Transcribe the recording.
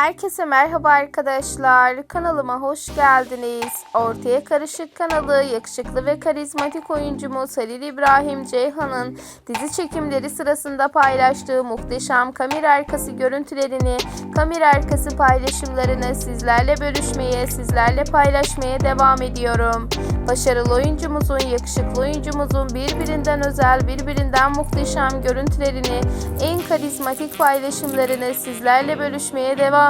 Herkese merhaba arkadaşlar. Kanalıma hoş geldiniz. Ortaya Karışık kanalı yakışıklı ve karizmatik oyuncumuz Halil İbrahim Ceyhan'ın dizi çekimleri sırasında paylaştığı muhteşem kamera arkası görüntülerini, kamera arkası paylaşımlarını sizlerle bölüşmeye, sizlerle paylaşmaya devam ediyorum. Başarılı oyuncumuzun, yakışıklı oyuncumuzun birbirinden özel, birbirinden muhteşem görüntülerini, en karizmatik paylaşımlarını sizlerle bölüşmeye devam